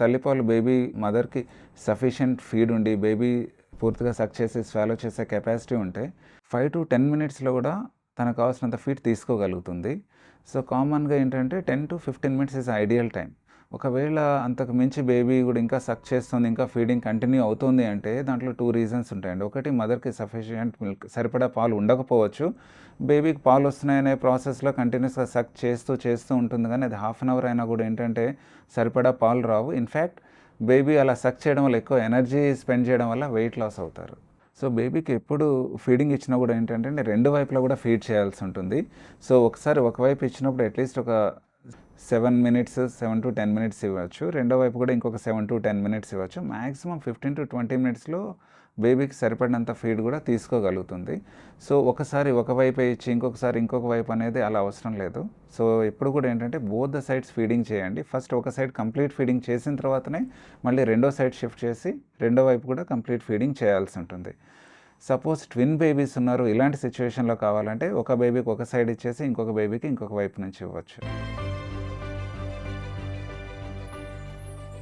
తల్లిపాలు బేబీ మదర్కి sufficient feed ఉండి బేబీ పూర్తిగా సక్ చేసి స్వాలో చేసే కెపాసిటీ ఉంటే ఫైవ్ టు టెన్ మినిట్స్లో కూడా తనకు కావాల్సినంత ఫీడ్ తీసుకోగలుగుతుంది. సో కామన్గా ఏంటంటే ten to fifteen minutes is ideal time ఒకవేళ అంతకు మించి బేబీ కూడా ఇంకా సక్ చేస్తుంది ఇంకా ఫీడింగ్ కంటిన్యూ అవుతుంది అంటే దాంట్లో టూ రీజన్స్ ఉంటాయండి. ఒకటి మదర్కి సఫిషియంట్ మిల్క్ సరిపడా పాలు ఉండకపోవచ్చు. బేబీకి పాలు వస్తున్నాయనే ప్రాసెస్లో కంటిన్యూస్గా సక్ చేస్తూ చేస్తూ ఉంటుంది. కానీ అది హాఫ్ అన్ అవర్ అయినా కూడా ఏంటంటే సరిపడా పాలు రావు. ఇన్ఫ్యాక్ట్ బేబీ అలా సక్ చేయడం వల్ల ఎక్కువ ఎనర్జీ స్పెండ్ చేయడం వల్ల వెయిట్ లాస్ అవుతారు. సో బేబీకి ఎప్పుడు ఫీడింగ్ ఇచ్చినా కూడా ఏంటంటే రెండు వైపులా కూడా ఫీడ్ చేయాల్సి ఉంటుంది. సో ఒకసారి ఒకవైపు ఇచ్చినప్పుడు అట్లీస్ట్ ఒక seven minutes seven to ten minutes ఇవ్వచ్చు. రెండో వైపు కూడా ఇంకొక సెవెన్ టు టెన్ మినిట్స్ ఇవ్వచ్చు. మ్యాక్సిమం ఫిఫ్టీన్ టు ట్వంటీ మినిట్స్లో బేబీకి సరిపడినంత ఫీడ్ కూడా తీసుకోగలుగుతుంది. సో ఒకసారి ఒక వైపు ఇచ్చి ఇంకొకసారి ఇంకొక వైపు అనేది అలా అవసరం లేదు. సో ఎప్పుడు కూడా ఏంటంటే బోత్ ద సైడ్స్ ఫీడింగ్ చేయండి. ఫస్ట్ ఒక సైడ్ కంప్లీట్ ఫీడింగ్ చేసిన తర్వాతనే మళ్ళీ రెండో సైడ్ షిఫ్ట్ చేసి రెండో వైపు కూడా కంప్లీట్ ఫీడింగ్ చేయాల్సి ఉంటుంది. సపోజ్ ట్విన్ బేబీస్ ఉన్నారు. ఇలాంటి సిచ్యువేషన్లో కావాలంటే ఒక బేబీకి ఒక సైడ్ ఇచ్చేసి ఇంకొక బేబీకి ఇంకొక వైపు నుంచి ఇవ్వచ్చు.